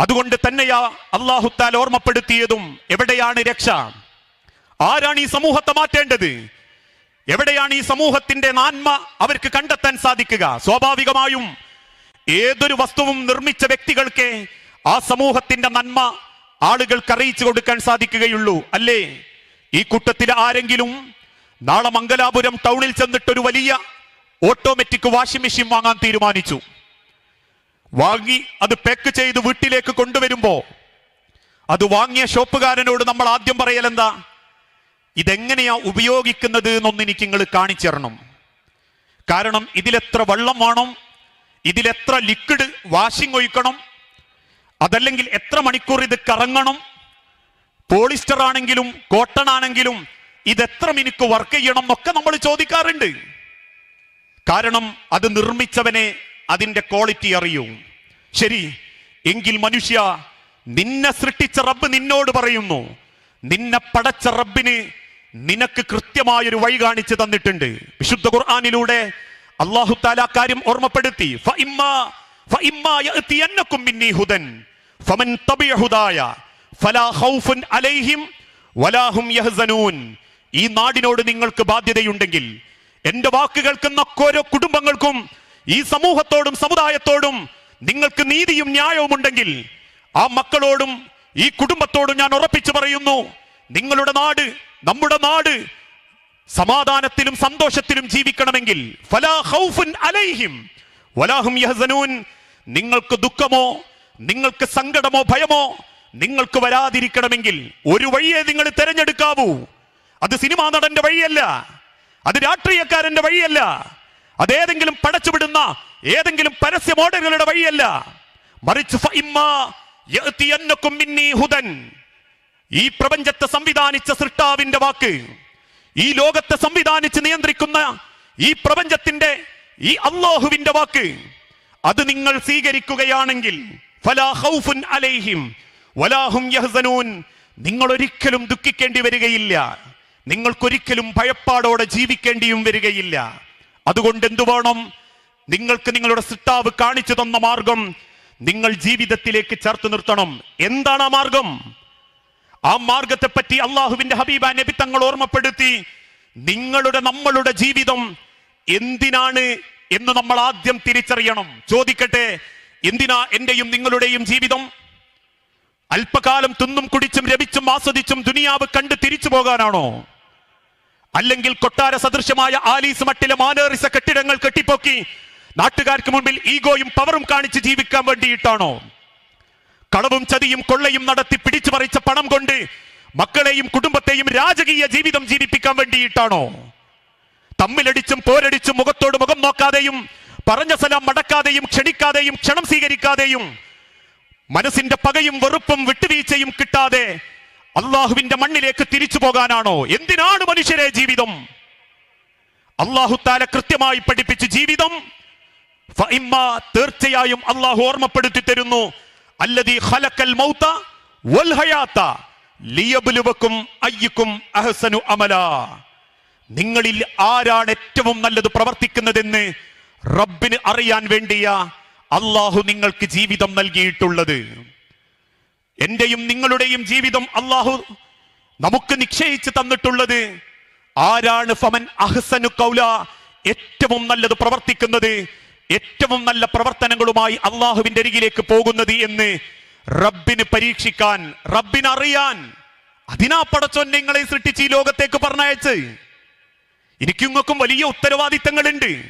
അതുകൊണ്ട് തന്നെയാ അള്ളാഹുത്താൽ ഓർമ്മപ്പെടുത്തിയതും എവിടെയാണ് രക്ഷ? ആരാണ് ഈ സമൂഹത്തെ മാറ്റേണ്ടത്? എവിടെയാണ് ഈ സമൂഹത്തിന്റെ നാന്മ അവർക്ക് കണ്ടെത്താൻ സാധിക്കുക? സ്വാഭാവികമായും ഏതൊരു വസ്തുവും നിർമ്മിച്ച വ്യക്തികൾക്ക് ആ സമൂഹത്തിന്റെ നന്മ ആളുകൾക്ക് അറിയിച്ചു കൊടുക്കാൻ സാധിക്കുകയുള്ളൂ അല്ലേ? ഈ കൂട്ടത്തിൽ ആരെങ്കിലും നാളെ മംഗലാപുരം ടൗണിൽ ചെന്നിട്ടൊരു വലിയ ഓട്ടോമാറ്റിക് വാഷിംഗ് മെഷീൻ വാങ്ങാൻ തീരുമാനിച്ചു. വാങ്ങി അത് പാക്ക് ചെയ്ത് വീട്ടിലേക്ക് കൊണ്ടുവരുമ്പോൾ അത് വാങ്ങിയ ഷോപ്പുകാരനോട് നമ്മൾ ആദ്യം പറയൽ എന്താ? ഇതെങ്ങനെയാ ഉപയോഗിക്കുന്നത് എന്നൊന്ന് എനിക്ക് നിങ്ങൾ കാണിച്ചു തരണം. കാരണം ഇതിലെത്ര വെള്ളം വേണം ഇതിലെത്ര ലിക്വിഡ് വാഷിംഗ് ഒഴിക്കണം അതല്ലെങ്കിൽ എത്ര മണിക്കൂർ ഇത് കറങ്ങണം പോളിസ്റ്റർ ആണെങ്കിലും കോട്ടൺ ആണെങ്കിലും ഇത് എത്ര മിനിറ്റ് വർക്ക് ചെയ്യണം എന്നൊക്കെ നമ്മൾ ചോദിക്കാറുണ്ട്. കാരണം അത് നിർമ്മിച്ചവനെ അതിന്റെ ക്വാളിറ്റി അറിയൂ. ശരി എങ്കിൽ മനുഷ്യ നിന്നെ സൃഷ്ടിച്ച റബ്ബ് നിന്നോട് പറയുന്നു. നിന്നെ പടച്ച റബ്ബിന് നിനക്ക് കൃത്യമായൊരു വഴി കാണിച്ചു തന്നിട്ടുണ്ട്. വിശുദ്ധ ഖുർആാനിലൂടെ അള്ളാഹു താല കാര്യം ഓർമ്മപ്പെടുത്തി. ഈ നാടിനോട് നിങ്ങൾക്ക് ബാധ്യതയുണ്ടെങ്കിൽ എന്റെ വാക്ക് കേൾക്കുന്ന ഓരോ കുടുംബങ്ങൾക്കും ഈ സമൂഹത്തോടും സമുദായത്തോടും നിങ്ങൾക്ക് നീതിയും ന്യായവും ഉണ്ടെങ്കിൽ ആ മക്കളോടും ഈ കുടുംബത്തോടും ഞാൻ ഉറപ്പിച്ചു പറയുന്നു നിങ്ങളുടെ നാട് നമ്മുടെ നാട് സമാധാനത്തിലും സന്തോഷത്തിലും ജീവിക്കണമെങ്കിൽ ഫലാ അലൈഹിം വലാഹും നിങ്ങൾക്ക് ദുഃഖമോ നിങ്ങൾക്ക് സങ്കടമോ ഭയമോ നിങ്ങൾക്ക് വരാതിരിക്കണമെങ്കിൽ ഒരു വഴിയെ നിങ്ങൾ തിരഞ്ഞെടുക്കാവൂ. അത് സിനിമാ നടന്റെ വഴിയല്ല അത് രാഷ്ട്രീയക്കാരന്റെ വഴിയല്ല അതേതെങ്കിലും പടച്ചുവിടുന്ന ഏതെങ്കിലും പരസ്യ മോഡലുകളുടെ വഴിയല്ല. മറിച്ച് ഹുദൻ. ഈ പ്രപഞ്ചത്തെ സംവിധാനിച്ച സൃഷ്ടാവിന്റെ വാക്ക് ഈ ലോകത്തെ സംവിധാനിച്ച് നിയന്ത്രിക്കുന്ന ഈ പ്രപഞ്ചത്തിന്റെ ഈ അള്ളാഹുവിന്റെ വാക്ക് അത് നിങ്ങൾ സ്വീകരിക്കുകയാണെങ്കിൽ അലൈഹിം യഹ്സനൂൻ. നിങ്ങൾ ഒരിക്കലും ദുഃഖിക്കേണ്ടി വരികയില്ല. നിങ്ങൾക്കൊരിക്കലും ഭയപ്പാടോടെ ജീവിക്കേണ്ടിയും വരികയില്ല. അതുകൊണ്ട് എന്തു വേണം നിങ്ങൾക്ക് നിങ്ങളുടെ സിട്ടാവ് കാണിച്ചു തന്ന മാർഗം നിങ്ങൾ ജീവിതത്തിലേക്ക് ചേർത്ത് നിർത്തണം. എന്താണ് ആ മാർഗം? ആ മാർഗത്തെ പറ്റി അള്ളാഹുവിന്റെ ഹബീബ നബി തങ്ങൾ ഓർമ്മപ്പെടുത്തി നിങ്ങളുടെ നമ്മളുടെ ജീവിതം എന്തിനാണ് എന്ന് നമ്മൾ ആദ്യം തിരിച്ചറിയണം. ചോദിക്കട്ടെ എന്തിനാ എന്റെയും നിങ്ങളുടെയും ജീവിതം? അല്പകാലം തിന്നും കുടിച്ചും രവിച്ചും ആസ്വദിച്ചും ദുനിയാവ് കണ്ട് തിരിച്ചു പോകാനാണോ? അല്ലെങ്കിൽ കൊട്ടാര സദൃശമായ ആലീസ് മട്ടിലെ മാനേറിസ കെട്ടിടങ്ങൾ കെട്ടിപ്പൊക്കി നാട്ടുകാർക്ക് മുമ്പിൽ ഈഗോയും പവറും കാണിച്ച് ജീവിക്കാൻ വേണ്ടിയിട്ടാണോ? കളവും ചതിയും കൊള്ളയും നടത്തി പിടിച്ചു പറിച്ച പണം കൊണ്ട് മക്കളെയും കുടുംബത്തെയും രാജകീയ ജീവിതം ജീവിപ്പിക്കാൻ വേണ്ടിയിട്ടാണോ? തമ്മിലടിച്ചും പോരടിച്ചും മുഖത്തോട് മുഖം നോക്കാതെയും പറഞ്ഞ സ്ഥലം മടക്കാതെയും ക്ഷണിക്കാതെയും ക്ഷണം സ്വീകരിക്കാതെയും മനസ്സിന്റെ പകയും വെറുപ്പും വിട്ടുവീഴ്ചയും കിട്ടാതെ അള്ളാഹുവിന്റെ മണ്ണിലേക്ക് തിരിച്ചു പോകാനാണോ? എന്തിനാണ് മനുഷ്യരെ ജീവിതം? അള്ളാഹുത്താല കൃത്യമായി പഠിപ്പിച്ച് ജീവിതം തീർച്ചയായും അള്ളാഹു ഓർമ്മപ്പെടുത്തി തരുന്നു. അല്ലദീ ഖലക്കൽ മൗത വൽ അമല. നിങ്ങളിൽ ആരാണ് ഏറ്റവും നല്ലത് പ്രവർത്തിക്കുന്നതെന്ന് റബ്ബിന് അറിയാൻ വേണ്ടിയ അള്ളാഹു നിങ്ങൾക്ക് ജീവിതം നൽകിയിട്ടുള്ളത്. എന്റെയും നിങ്ങളുടെയും ജീവിതം അള്ളാഹു നമുക്ക് നിശ്ചയിച്ചു തന്നിട്ടുള്ളത് ആരാണ് ഫമൻ അഹ്സനു കൗല ഏറ്റവും നല്ലത് പ്രവർത്തിക്കുന്നത് ഏറ്റവും നല്ല പ്രവർത്തനങ്ങളുമായി അള്ളാഹുവിന്റെ അരികിലേക്ക് പോകുന്നത് എന്ന് റബ്ബിന് പരീക്ഷിക്കാൻ റബ്ബിന് അറിയാൻ അതിനാ പടച്ചോൻ നിങ്ങളെ സൃഷ്ടിച്ച് ഈ ലോകത്തേക്ക് പറഞ്ഞയച്ച്. എനിക്കിങ്ങൾക്കും വലിയ ഉത്തരവാദിത്തങ്ങളുണ്ട്.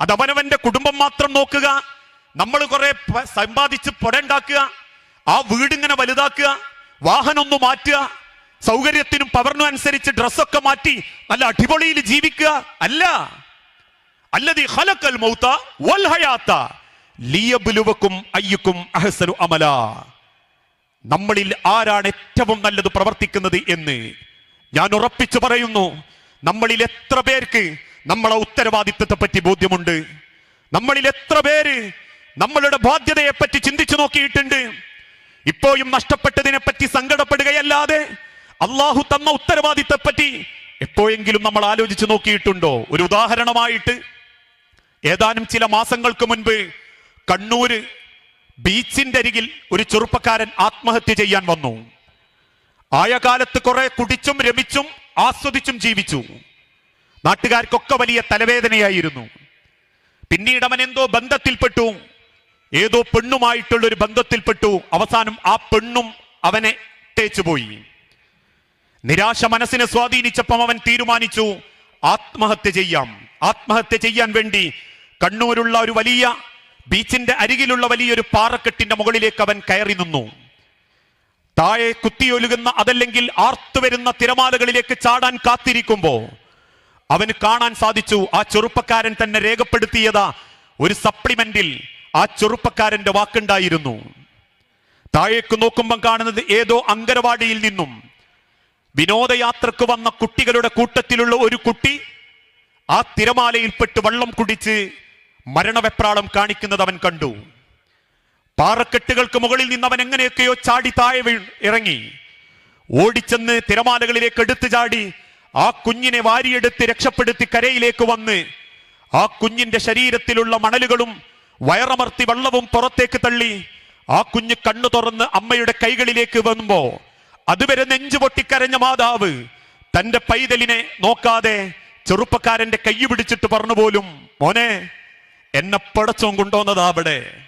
അതവനവന്റെ കുടുംബം മാത്രം നോക്കുക നമ്മൾ കുറെ സമ്പാദിച്ച് പുടണ്ടാക്കുക ആ വീടിങ്ങനെ വലുതാക്കുക വാഹനം ഒന്ന് മാറ്റുക സൗകര്യത്തിനും പവറിനും അനുസരിച്ച് ഡ്രസ്സൊക്കെ മാറ്റി നല്ല അടിപൊളിയിൽ ജീവിക്കുക. അല്ല. അല്ലതി ഹലക്കൽ മൗത വൽ ലിയബ്ലുവക്കും അയ്യുക്കും അഹ്സനു അമല. നമ്മളിൽ ആരാണ് ഏറ്റവും നല്ലത് പ്രവർത്തിക്കുന്നത് എന്ന് ഞാൻ ഉറപ്പിച്ചു പറയുന്നു. നമ്മളിൽ എത്ര പേർക്ക് നമ്മളെ ഉത്തരവാദിത്വത്തെ പറ്റി ബോധ്യമുണ്ട്? നമ്മളിൽ എത്ര പേര് നമ്മളുടെ ബാധ്യതയെ പറ്റി ചിന്തിച്ചു നോക്കിയിട്ടുണ്ട്? ഇപ്പോഴും നഷ്ടപ്പെട്ടതിനെ പറ്റി സങ്കടപ്പെടുകയല്ലാതെ അള്ളാഹു തന്ന ഉത്തരവാദിത്തപ്പറ്റി എപ്പോഴെങ്കിലും നമ്മൾ ആലോചിച്ച് നോക്കിയിട്ടുണ്ടോ? ഒരു ഉദാഹരണമായിട്ട് ഏതാനും ചില മാസങ്ങൾക്ക് മുൻപ് കണ്ണൂര് ബീച്ചിന്റെ അരികിൽ ഒരു ചെറുപ്പക്കാരൻ ആത്മഹത്യ ചെയ്യാൻ വന്നു. ആയ കാലത്ത് കുറെ കുടിച്ചും രമിച്ചും ആസ്വദിച്ചും ജീവിച്ചു. നാട്ടുകാർക്കൊക്കെ വലിയ തലവേദനയായിരുന്നു. പിന്നീട് അവൻ എന്തോ ബന്ധത്തിൽപ്പെട്ടു. ഏതോ പെണ്ണുമായിട്ടുള്ള ഒരു ബന്ധത്തിൽപ്പെട്ടു. അവസാനം ആ പെണ്ണും അവനെ തേച്ചുപോയി. നിരാശ മനസ്സിനെ സ്വാധീനിച്ചപ്പം അവൻ തീരുമാനിച്ചു ആത്മഹത്യ ചെയ്യാം. ആത്മഹത്യ ചെയ്യാൻ വേണ്ടി കണ്ണൂരുള്ള ഒരു വലിയ ബീച്ചിന്റെ അരികിലുള്ള വലിയൊരു പാറക്കെട്ടിന്റെ മുകളിലേക്ക് അവൻ കയറി നിന്നു. താഴെ കുത്തിയൊലുകുന്ന അതല്ലെങ്കിൽ ആർത്തുവരുന്ന തിരമാലകളിലേക്ക് ചാടാൻ കാത്തിരിക്കുമ്പോ അവന് കാണാൻ സാധിച്ചു ആ ചെറുപ്പക്കാരൻ തന്നെ രേഖപ്പെടുത്തിയതാ ഒരു സപ്ലിമെന്റിൽ ആ ചെറുപ്പക്കാരന്റെ വാക്കുണ്ടായിരുന്നു. താഴേക്ക് നോക്കുമ്പം കാണുന്നത് ഏതോ അങ്കനവാടിയിൽ നിന്നും. വിനോദയാത്രക്ക് വന്ന കുട്ടികളുടെ കൂട്ടത്തിലുള്ള ഒരു കുട്ടി ആ തിരമാലയിൽപ്പെട്ട് വെള്ളം കുടിച്ച് മരണവെപ്രാളം കാണിക്കുന്നത് അവൻ കണ്ടു. പാറക്കെട്ടുകൾക്ക് മുകളിൽ നിന്ന് അവൻ എങ്ങനെയൊക്കെയോ ചാടി താഴെ ഇറങ്ങി. ഓടിച്ചെന്ന് തിരമാലകളിലേക്ക് എടുത്തു ചാടി ആ കുഞ്ഞിനെ വാരിയെടുത്ത് രക്ഷപ്പെടുത്തി കരയിലേക്ക് വന്ന് ആ കുഞ്ഞിന്റെ ശരീരത്തിലുള്ള മണലുകളും വയറമർത്തി വെള്ളവും പുറത്തേക്ക് തള്ളി ആ കുഞ്ഞ് കണ്ണു തുറന്ന് അമ്മയുടെ കൈകളിലേക്ക് വന്നുമ്പോ അതുവരെ നെഞ്ചു പൊട്ടിക്കരഞ്ഞ മാതാവ് തന്റെ പൈതലിനെ നോക്കാതെ ചെറുപ്പക്കാരന്റെ കൈ പിടിച്ചിട്ട് പറഞ്ഞു പോലും മോനെ എന്നെ പടച്ചോൻ കൊണ്ടുവന്നതാ അവിടെ.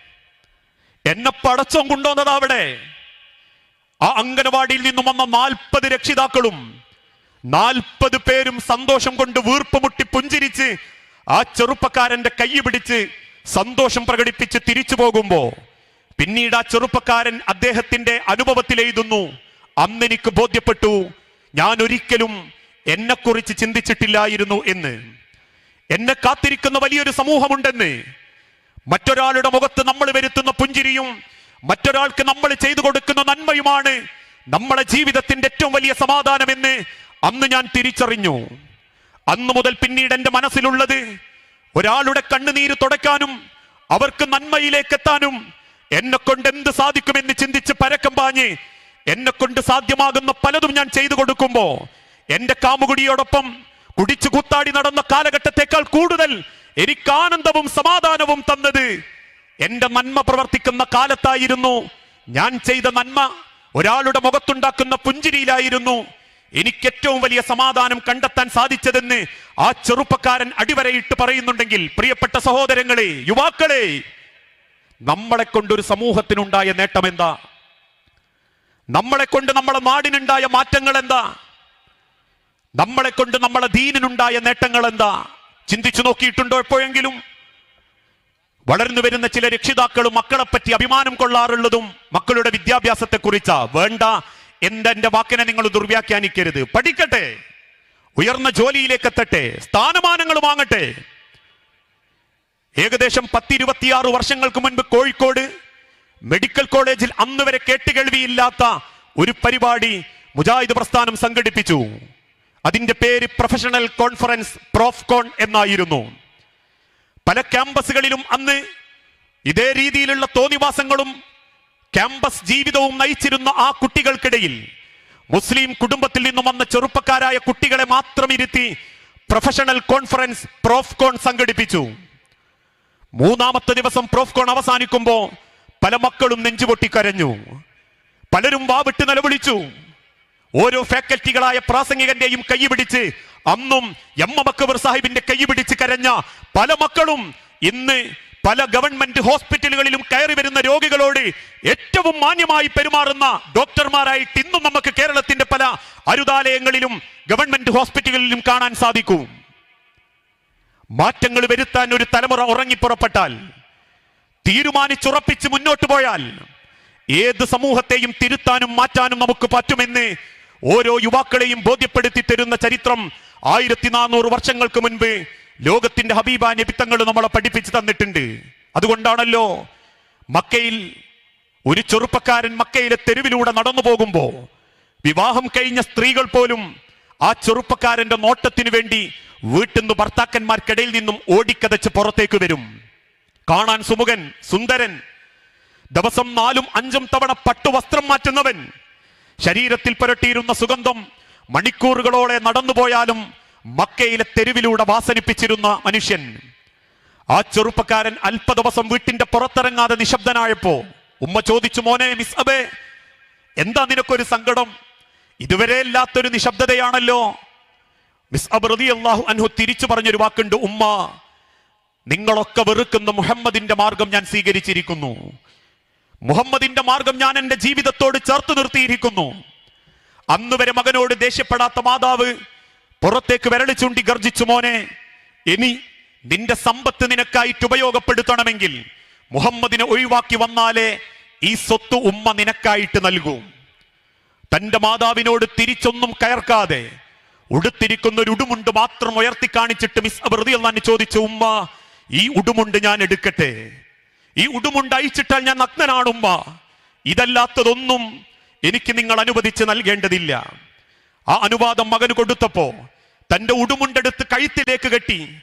എന്നെ പടച്ചോൻ കൊണ്ടുവന്നതാ അവിടെ. ആ അംഗനവാടിയിൽ നിന്നും വന്ന നാൽപ്പത് രക്ഷിതാക്കളും നാൽപ്പത് പേരും സന്തോഷം കൊണ്ട് വീർപ്പുമുട്ടി പുഞ്ചിരിച്ച് ആ ചെറുപ്പക്കാരന്റെ കൈ പിടിച്ച് സന്തോഷം പ്രകടിപ്പിച്ച് തിരിച്ചു പോകുമ്പോ പിന്നീട് ആ ചെറുപ്പക്കാരൻ അദ്ദേഹത്തിന്റെ അനുഭവത്തിൽ എഴുതുന്നു അന്ന് എനിക്ക് ബോധ്യപ്പെട്ടു ഞാൻ ഒരിക്കലും എന്നെക്കുറിച്ച് ചിന്തിച്ചിട്ടില്ലായിരുന്നു എന്ന്. എന്നെ കാത്തിരിക്കുന്ന വലിയൊരു സമൂഹമുണ്ടെന്ന്. മറ്റൊരാളുടെ മുഖത്ത് നമ്മൾ വരുത്തുന്ന പുഞ്ചിരിയും മറ്റൊരാൾക്ക് നമ്മൾ ചെയ്തു കൊടുക്കുന്ന നന്മയുമാണ് നമ്മളെ ജീവിതത്തിന്റെ ഏറ്റവും വലിയ സമാധാനമെന്ന് അന്ന് ഞാൻ തിരിച്ചറിഞ്ഞു. അന്നു മുതൽ പിന്നീട് എന്റെ മനസ്സിലുള്ളത് ഒരാളുടെ കണ്ണുനീര് തുടയ്ക്കാനും അവർക്ക് നന്മയിലേക്ക് എത്താനും എന്നെ കൊണ്ട് എന്ത് സാധിക്കുമെന്ന് ചിന്തിച്ച് പരക്കം പാഞ്ഞ് എന്നെ കൊണ്ട് സാധ്യമാകുന്ന പലതും ഞാൻ ചെയ്തു കൊടുക്കുമ്പോ എന്റെ കാമുകുടിയോടൊപ്പം കുടിച്ചു കൂത്താടി നടന്ന കാലഘട്ടത്തെക്കാൾ കൂടുതൽ എനിക്ക് ആനന്ദവും സമാധാനവും തന്നത്. എന്റെ നന്മ പ്രവർത്തിക്കുന്ന കാലത്തായിരുന്നു ഞാൻ ചെയ്ത നന്മ. ഒരാളുടെ മുഖത്തുണ്ടാക്കുന്ന പുഞ്ചിരിയിലായിരുന്നു. എനിക്ക് ഏറ്റവും വലിയ സമാധാനം കണ്ടെത്താൻ സാധിച്ചതെന്ന് ആ ചെറുപ്പക്കാരൻ അടിവരയിട്ട് പറയുന്നുണ്ടെങ്കിൽ പ്രിയപ്പെട്ട സഹോദരങ്ങളെ യുവാക്കളെ നമ്മളെ കൊണ്ടൊരു സമൂഹത്തിനുണ്ടായ നേട്ടം എന്താ? നമ്മളെ കൊണ്ട് നമ്മളെ നാടിനുണ്ടായ മാറ്റങ്ങൾ എന്താ? നമ്മളെ കൊണ്ട് നമ്മളെ ദീനിനുണ്ടായ നേട്ടങ്ങൾ എന്താ? ചിന്തിച്ചു നോക്കിയിട്ടുണ്ടോ എപ്പോഴെങ്കിലും? വളർന്നു വരുന്ന ചില രക്ഷിതാക്കളും മക്കളെപ്പറ്റി അഭിമാനം കൊള്ളാറുള്ളതും മക്കളുടെ വിദ്യാഭ്യാസത്തെ കുറിച്ചാ വേണ്ട. എന്റെ വാക്കിനെ നിങ്ങൾ ദുർവ്യാഖ്യാനിക്കരുത്. പഠിക്കട്ടെ. ഉയർന്ന ജോലിയിലേക്ക് എത്തട്ടെ. സ്ഥാനമാനങ്ങൾ വാങ്ങട്ടെ. ഏകദേശം പത്തിരുപത്തിയാറ് വർഷങ്ങൾക്ക് മുൻപ് കോഴിക്കോട് മെഡിക്കൽ കോളേജിൽ അന്ന് വരെ കേട്ടുകേൾവിയില്ലാത്ത ഒരു പരിപാടി മുജാഹിദ് പ്രസ്ഥാനം സംഘടിപ്പിച്ചു. അതിന്റെ പേര് പ്രൊഫഷണൽ കോൺഫറൻസ് പ്രോഫ്കോൺ എന്നായിരുന്നു. പല ക്യാമ്പസുകളിലും അന്ന് ഇതേ രീതിയിലുള്ള തോന്നിവാസങ്ങളും ക്യാമ്പസ് ജീവിതവും നയിച്ചിരുന്ന ആ കുട്ടികൾക്കിടയിൽ മുസ്ലിം കുടുംബത്തിൽ നിന്നും വന്ന ചെറുപ്പക്കാരായ കുട്ടികളെ മാത്രം ഇരുത്തി പ്രൊഫഷണൽ കോൺഫറൻസ് പ്രോഫ്കോൺ സംഘടിപ്പിച്ചു. മൂന്നാമത്തെ ദിവസം പ്രോഫ്കോൺ അവസാനിക്കുമ്പോൾ പല മക്കളും നെഞ്ചുപൊട്ടി കരഞ്ഞു പലരും വാവിട്ട് നിലവിളിച്ചു. ഓരോ ഫാക്കൽറ്റികളായ പ്രാസംഗികന്റെയും കൈ പിടിച്ച് അന്നും എം എം അക്ബർ സാഹിബിന്റെ കൈ പിടിച്ച് കരഞ്ഞ പല മക്കളും ഇന്ന് പല ഗവൺമെന്റ് ഹോസ്പിറ്റലുകളിലും കയറി വരുന്ന രോഗികളോട് ഏറ്റവും മാന്യമായി പെരുമാറുന്ന ഡോക്ടർമാരായിട്ട് ഇന്നും നമുക്ക് കേരളത്തിന്റെ പല അരുതാലയങ്ങളിലും ഗവൺമെന്റ് ഹോസ്പിറ്റലുകളിലും കാണാൻ സാധിക്കും. മാറ്റങ്ങൾ വരുത്താൻ ഒരു തലമുറ ഉറങ്ങിപ്പുറപ്പെട്ടാൽ തീരുമാനിച്ചുറപ്പിച്ച് മുന്നോട്ട് പോയാൽ ഏത് സമൂഹത്തെയും തിരുത്താനും മാറ്റാനും നമുക്ക് പറ്റുമെന്ന് ഓരോ യുവാക്കളെയും ബോധ്യപ്പെടുത്തി തരുന്ന ചരിത്രം ആയിരത്തി നാനൂറ് വർഷങ്ങൾക്ക് മുൻപ് ലോകത്തിന്റെ ഹബീബ നിബിത്തങ്ങൾ നമ്മളെ പഠിപ്പിച്ചു തന്നിട്ടുണ്ട്. അതുകൊണ്ടാണല്ലോ മക്കയിൽ ഒരു ചെറുപ്പക്കാരൻ മക്കയിലെ തെരുവിലൂടെ നടന്നു പോകുമ്പോ വിവാഹം കഴിഞ്ഞ സ്ത്രീകൾ പോലും ആ ചെറുപ്പക്കാരന്റെ നോട്ടത്തിന് വേണ്ടി വീട്ടിൽ നിന്ന് ഭർത്താക്കന്മാർക്കിടയിൽ നിന്നും ഓടിക്കതച്ച് പുറത്തേക്ക് വരും. കാണാൻ സുമുഖൻ സുന്ദരൻ ദിവസം നാലും അഞ്ചും തവണ പട്ടുവസ്ത്രം മാറ്റുന്നവൻ ശരീരത്തിൽ പുരട്ടിയിരുന്ന സുഗന്ധം മണിക്കൂറുകളോടെ നടന്നുപോയാലും മക്കയിലെ തെരുവിലൂടെ വാസനിപ്പിച്ചിരുന്ന മനുഷ്യൻ ആ ചെറുപ്പക്കാരൻ അല്പ ദിവസം വീട്ടിന്റെ പുറത്തിറങ്ങാതെ നിശബ്ദനായപ്പോ ഉമ്മ ചോദിച്ചു മോനെ മിസ് അബേ എന്താ നിനക്കൊരു സങ്കടം? ഇതുവരെ ഇല്ലാത്തൊരു നിശബ്ദതയാണല്ലോ. മിസ് അബ് റതി അള്ളാഹു അൻഹു തിരിച്ചു പറഞ്ഞൊരു വാക്കുണ്ട് ഉമ്മ നിങ്ങളൊക്കെ വെറുക്കുന്ന മുഹമ്മദിന്റെ മാർഗം ഞാൻ സ്വീകരിച്ചിരിക്കുന്നു. മുഹമ്മദിന്റെ മാർഗം ഞാൻ എന്റെ ജീവിതത്തോട് ചേർത്ത് നിർത്തിയിരിക്കുന്നു. അന്നുവരെ മകനോട് ദേഷ്യപ്പെടാത്ത മാതാവ് പുറത്തേക്ക് വിരളി ചൂണ്ടി ഗർജിച്ചു മോനെ. ഇനി നിന്റെ സമ്പത്ത് നിനക്കായിട്ട് ഉപയോഗപ്പെടുത്തണമെങ്കിൽ മുഹമ്മദിനെ ഒഴിവാക്കി വന്നാലേ ഈ സ്വത്ത് ഉമ്മ നിനക്കായിട്ട് നൽകൂ. തന്റെ മാതാവിനോട് തിരിച്ചൊന്നും കയർക്കാതെ ഉടുത്തിരിക്കുന്ന ഒരു ഉടുമുണ്ട് മാത്രം ഉയർത്തി കാണിച്ചിട്ട് മിസ് വെറുതെ അള്ളാൻ ചോദിച്ച ഉമ്മ ഈ ഉടുമുണ്ട് ഞാൻ എടുക്കട്ടെ. ഈ ഉടുമുണ്ട് അയച്ചിട്ടാൽ ഞാൻ നഗ്നനാണ് ഉമ്മ. ഇതല്ലാത്തതൊന്നും എനിക്ക് നിങ്ങൾ അനുവദിച്ച് നൽകേണ്ടതില്ല. ആ അനുവാദം മകന് കൊടുത്തപ്പോ തന്റെ ഉടുമുണ്ടെടുത്ത് കഴുത്തിലേക്ക് കെട്ടി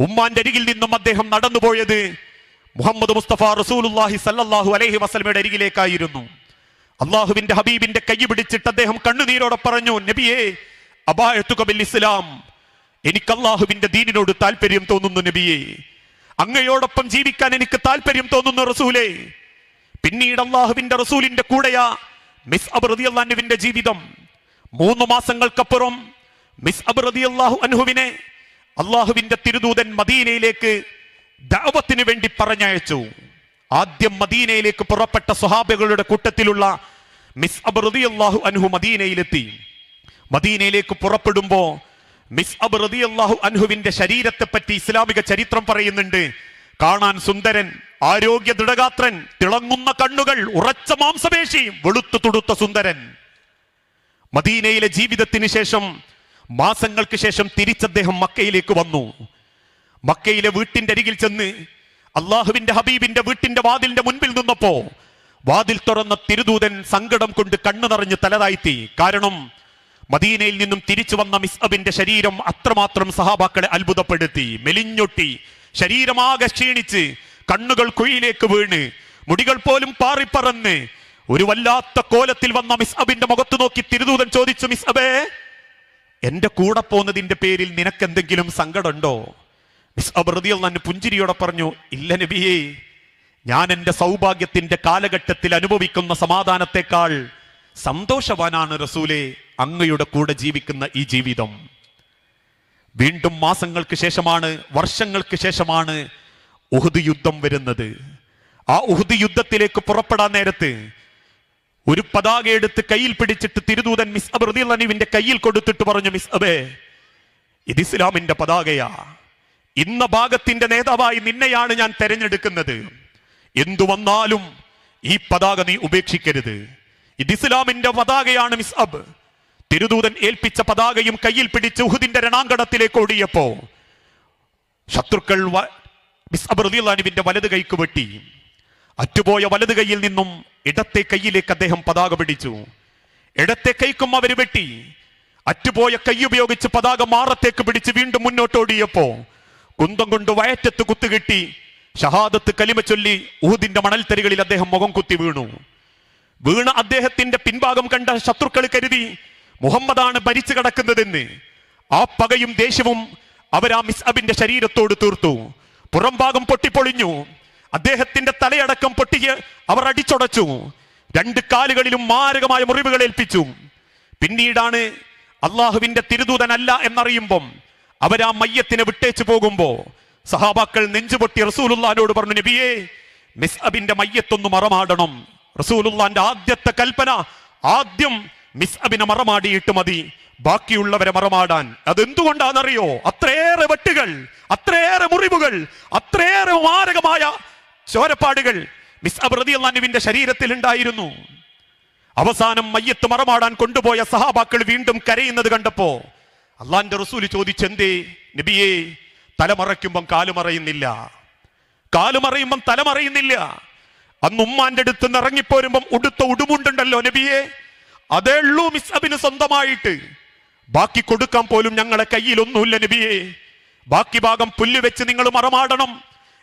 ഉമ്മാന്റെ അരികിൽ നിന്നും അദ്ദേഹം നടന്നുപോയത് മുഹമ്മദ് മുസ്തഫ റസൂലുല്ലാഹി സല്ലാഹു അലഹി വസല്ലമയുടെ അരികിലേക്കായിരുന്നു. അള്ളാഹുവിന്റെ ഹബീബിന്റെ കൈ പിടിച്ചിട്ട് അദ്ദേഹം കണ്ണുനീരോടെ പറഞ്ഞു നബിയേ അബായത്തുകബിൽ ഇസ്ലാം. എനിക്ക് അള്ളാഹുവിന്റെ ദീനിനോട് താല്പര്യം തോന്നുന്നു നബിയേ. അങ്ങയോടൊപ്പം ജീവിക്കാൻ എനിക്ക് താല്പര്യം തോന്നുന്നു റസൂലേ. പിന്നീട് അള്ളാഹുവിന്റെ റസൂലിന്റെ കൂടെയാ മിസ് അബ് റളിയല്ലാഹുവിന്റെ ജീവിതം. മൂന്ന് മാസങ്ങൾക്കപ്പുറം മിസ് അബ് അള്ളാഹു അൻഹുവിനെ അള്ളാഹുവിന്റെ തിരുദൂതൻ മദീനയിലേക്ക് ദഅവത്തിന് വേണ്ടി പറഞ്ഞയച്ചു. ആദ്യം മദീനയിലേക്ക് പുറപ്പെട്ട സ്വഹാബികളുടെ കൂട്ടത്തിലുള്ള മിസ് അബ് അള്ളാഹു അൻഹു മദീനയിലെത്തി. മദീനയിലേക്ക് പുറപ്പെടുമ്പോ മിസ് അബ് അള്ളാഹു അൻഹുവിന്റെ ശരീരത്തെ പറ്റി ഇസ്ലാമിക ചരിത്രം പറയുന്നുണ്ട്. കാണാൻ സുന്ദരൻ ആരോഗ്യ ദൃഢഗാത്രൻ തിളങ്ങുന്ന കണ്ണുകൾ ഉറച്ച മാംസപേശി വെളുത്തു തുടുത്ത സുന്ദരൻ. മദീനയിലെ ജീവിതത്തിന് ശേഷം മാസങ്ങൾക്ക് ശേഷം തിരിച്ചദ്ദേഹം മക്കയിലേക്ക് വന്നു. മക്കയിലെ വീട്ടിന്റെ അരികിൽ ചെന്ന് അള്ളാഹുവിന്റെ ഹബീബിന്റെ വീട്ടിന്റെ വാതിലിന്റെ മുൻപിൽ നിന്നപ്പോ വാതിൽ തുറന്ന തിരുദൂതൻ സങ്കടം കൊണ്ട് കണ്ണു നിറഞ്ഞ് തലതാഴ്ത്തി. കാരണം മദീനയിൽ നിന്നും തിരിച്ചു വന്ന മിസ്അബിന്റെ ശരീരം അത്രമാത്രം സഹാബാക്കളെ അത്ഭുതപ്പെടുത്തി. മെലിഞ്ഞൊട്ടി ശരീരമാകെ ക്ഷീണിച്ച് കണ്ണുകൾ കുഴിയിലേക്ക് വീണ് മുടികൾ പോലും പാറിപ്പറന്ന് ഒരു വല്ലാത്ത കോലത്തിൽ വന്ന മിസ് അബിന്റെ മുഖത്ത് നോക്കി തിരുദൂതൻ ചോദിച്ചു മിസ് അബേ എന്റെ കൂടെ പോന്നതിന്റെ പേരിൽ നിനക്ക് എന്തെങ്കിലും സങ്കടമുണ്ടോ? മിസ് അബ്രദിയൽ നിന്ന് പുഞ്ചിരിയോടെ പറഞ്ഞു ഇല്ല നബിയേ ഞാൻ എന്റെ സൗഭാഗ്യത്തിന്റെ കാലഘട്ടത്തിൽ അനുഭവിക്കുന്ന സമാധാനത്തെക്കാൾ സന്തോഷവാനാണ് റസൂലെ അങ്ങയുടെ കൂടെ ജീവിക്കുന്ന ഈ ജീവിതം. വീണ്ടും മാസങ്ങൾക്ക് ശേഷമാണ് വർഷങ്ങൾക്ക് ശേഷമാണ് ഉഹുദ് യുദ്ധം വരുന്നത്. ആ ഉഹുദ് യുദ്ധത്തിലേക്ക് പുറപ്പെടാൻ നേരത്ത് ഒരു പതാക എടുത്ത് കയ്യിൽ പിടിച്ചിട്ട് തിരുദൂതൻ മിസ് അബ്രദിന്റെ കയ്യിൽ കൊടുത്തിട്ട് പറഞ്ഞു മിസ് അബേ ഇത് ഇസ്ലാമിന്റെ പതാകയാ. ഇന്ന ഭാഗത്തിന്റെ നേതാവായി നിന്നെയാണ് ഞാൻ തെരഞ്ഞെടുക്കുന്നത്. എന്തു വന്നാലും ഈ പതാക നീ ഉപേക്ഷിക്കരുത്. ഇത് ഇസ്ലാമിന്റെ പതാകയാണ് മിസ് അബ്. തിരുദൂതൻ ഏൽപ്പിച്ച പതാകയും കയ്യിൽ പിടിച്ച് ഉഹുദിന്റെ രണാങ്കണത്തിലേക്ക് ഓടിയപ്പോ ശത്രുക്കൾ മിസ് അബ് റളിയല്ലാഹുവിന്റെ വലത് കൈക്ക് വെട്ടി. അറ്റുപോയ വലത് കൈയിൽ നിന്നും ഇടത്തെ കൈയിലേക്ക് അദ്ദേഹം പതാക പിടിച്ചു. ഇടത്തെ കൈക്കും അവർ വെട്ടി. അറ്റുപോയ കൈ ഉപയോഗിച്ച് പതാക മാറത്തേക്ക് പിടിച്ച് വീണ്ടും മുന്നോട്ടോടിയപ്പോ കുന്തം കൊണ്ട് വയറ്റത്ത് കുത്തുകിട്ടി ഷഹാദത്ത് കലിമ ചൊല്ലി ഊതിന്റെ മണൽത്തരികളിൽ അദ്ദേഹം മുഖം കുത്തി വീണു. വീണ അദ്ദേഹത്തിന്റെ പിൻഭാഗം കണ്ട ശത്രുക്കൾ കരുതി മുഹമ്മദാണ് ഭരിച്ചു കടക്കുന്നതെന്ന്. ആ പകയും ദേഷ്യവും അവരാ മിസ്അബിന്റെ ശരീരത്തോട് തീർത്തു. പുറംഭാഗം പൊട്ടിപ്പൊളിഞ്ഞു. അദ്ദേഹത്തിന്റെ തലയടക്കം പൊട്ടിക്ക് അവർ അടിച്ചുടച്ചു. രണ്ട് കാലുകളിലും മാരകമായ മുറിവുകൾ ഏൽപ്പിച്ചു. പിന്നീടാണ് അള്ളാഹുവിന്റെ തിരുദൂതനല്ല എന്നറിയുമ്പം അവരാ മയ്യത്തിനെ വിട്ടേച്ചു പോകുമ്പോ സഹാബാക്കൾ നെഞ്ചുപൊട്ടി റസൂലുല്ലാനോട് പറഞ്ഞു നബിയേ മിസ് അബിന്റെ മയ്യത്തൊന്ന് മറമാടണം. റസൂലുല്ലാന്റെ ആദ്യത്തെ കൽപ്പന ആദ്യം മിസ്അബിനെ മറമാടിയിട്ട് മതി. ബാക്കിയുള്ളവരെ മറമാടാൻ. അതെന്തുകൊണ്ടാണെന്നറിയോ? അത്രയേറെ വെട്ടുകൾ അത്രയേറെ മുറിവുകൾ അത്രയേറെ മാരകമായ ചോരപ്പാടുകൾ മിസ് അബ് റളിയല്ലാഹുവിന്റെ ശരീരത്തിൽ ഉണ്ടായിരുന്നു. അവസാനം മയ്യത്ത് മറമാടാൻ കൊണ്ടുപോയ സഹാബാക്കൾ വീണ്ടും കരയുന്നത് കണ്ടപ്പോ അള്ളാന്റെ റസൂൽ ചോദിച്ചെന്തേ നബിയേ തലമറയ്ക്കുമ്പം കാലുമറയുന്നില്ല. കാലുമറയുമ്പം തലമറയുന്നില്ല. അന്ന് ഉമ്മാന്റെ അടുത്ത് നിന്ന് ഇറങ്ങിപ്പോരുമ്പം ഉടുത്ത ഉടുമുണ്ടുണ്ടല്ലോ നബിയെ. അതേ ഉള്ളൂ മിസ് അബിന് സ്വന്തമായിട്ട്. ബാക്കി കൊടുക്കാൻ പോലും ഞങ്ങളെ കയ്യിലൊന്നുമില്ല നബിയെ. ബാക്കി ഭാഗം പുല്ല് വെച്ച് നിങ്ങൾ മറമാടണം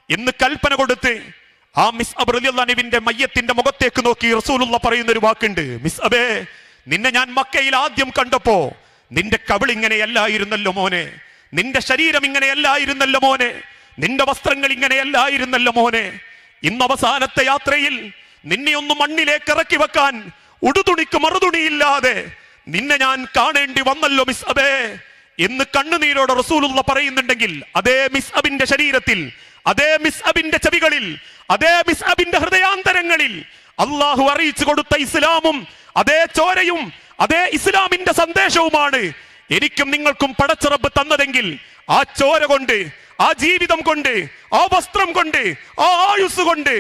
എന്ന് കൽപ്പന കൊടുത്ത് ആ മിസ് അബ് മയ്യത്തിന്റെ മുഖത്തേക്ക് നോക്കി റസൂലുള്ള പറയുന്ന ഒരു വാക്കുണ്ട്. മിസ് അബേ നിന്നെ ഞാൻ മക്കയിൽ ആദ്യം കണ്ടപ്പോ നിന്റെ കവിൾ ഇങ്ങനെയല്ലായിരുന്നല്ലോ മോനെ. നിന്റെ ശരീരം ഇങ്ങനെയല്ലായിരുന്നല്ലോ മോനെ. നിന്റെ വസ്ത്രങ്ങൾ ഇങ്ങനെയല്ലായിരുന്നല്ലോ മോനെ. ഇന്ന് അവസാനത്തെ യാത്രയിൽ നിന്നെ ഒന്ന് മണ്ണിലേക്ക് ഇറക്കി വെക്കാൻ ഉടുതുണിക്ക് മറുതുണിയില്ലാതെ നിന്നെ ഞാൻ കാണേണ്ടി വന്നല്ലോ മിസ് അബേ. എന്ന് കണ്ണുനീരോട് റസൂലുള്ള പറയുന്നുണ്ടെങ്കിൽ അതേ മിസ് അബിന്റെ ശരീരത്തിൽ അതേ മിസ് അബിന്റെ ചെവികളിൽ അതേ മിസ്അബിന്റെ ഹൃദയാന്തരങ്ങളിൽ അള്ളാഹു അറിയിച്ചു കൊടുത്ത ഇസ്ലാമും അതേ ചോരയും അതേ ഇസ്ലാമിന്റെ സന്ദേശവുമാണ് എനിക്കും നിങ്ങൾക്കും പടച്ചിറപ്പ് തന്നതെങ്കിൽ ആ ചോര കൊണ്ട് ആ ജീവിതം കൊണ്ട് ആ വസ്ത്രം കൊണ്ട് ആ ആയുസ് കൊണ്ട്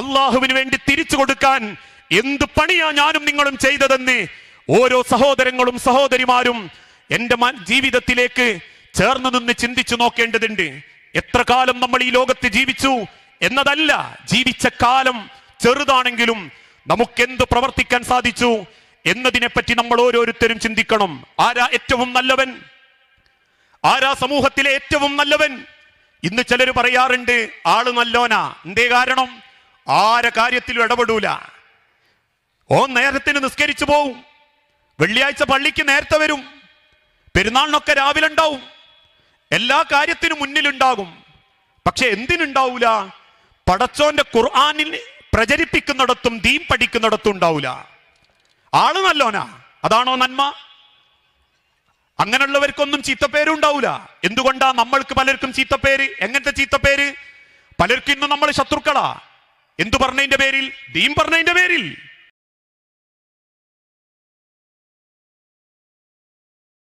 അള്ളാഹുവിന് വേണ്ടി തിരിച്ചു കൊടുക്കാൻ എന്ത് പണിയാ ഞാനും നിങ്ങളും ചെയ്തതെന്ന് ഓരോ സഹോദരങ്ങളും സഹോദരിമാരും എന്റെ ജീവിതത്തിലേക്ക് ചേർന്ന് നിന്ന് ചിന്തിച്ചു നോക്കേണ്ടതുണ്ട്. എത്ര കാലം നമ്മൾ ഈ ലോകത്ത് ജീവിച്ചു? എന്നതല്ല ജീവിച്ച കാലം ചെറുതാണെങ്കിലും നമുക്കെന്ത് പ്രവർത്തിക്കാൻ സാധിച്ചു എന്നതിനെ പറ്റി നമ്മൾ ഓരോരുത്തരും ചിന്തിക്കണം. ആരാ ഏറ്റവും നല്ലവൻ? ആരാ സമൂഹത്തിലെ ഏറ്റവും നല്ലവൻ? ഇന്ന് ചിലർ പറയാറുണ്ട് ആൾ നല്ലോനാ. എന്തേ കാരണം? ആരെ കാര്യത്തിലും ഇടപെടൂല. ഓ നേരത്തിന് നിസ്കരിച്ചു പോവും. വെള്ളിയാഴ്ച പള്ളിക്ക് നേരത്തെ വരും. പെരുന്നാളിനൊക്കെ രാവിലെ ഉണ്ടാവും. എല്ലാ കാര്യത്തിനും മുന്നിലുണ്ടാകും. പക്ഷെ എന്തിനുണ്ടാവൂല? പടച്ചോന്റെ ഖുർആാനിൽ പ്രചരിപ്പിക്കുന്നിടത്തും ദീൻ പഠിക്കുന്നിടത്തും ഉണ്ടാവില്ല ആൾ നല്ലോനാ. അതാണോ നന്മ? അങ്ങനെയുള്ളവർക്കൊന്നും ചീത്തപ്പേരും ഉണ്ടാവില്ല എന്തുകൊണ്ടാ നമ്മൾക്ക് പലർക്കും ചീത്തപ്പേര്? എങ്ങനത്തെ ചീത്തപ്പേര്? പലർക്കും ഇന്ന് നമ്മൾ ശത്രുക്കളാ. എന്തു പറഞ്ഞതിന്റെ പേരിൽ? ദീൻ പറഞ്ഞതിന്റെ പേരിൽ.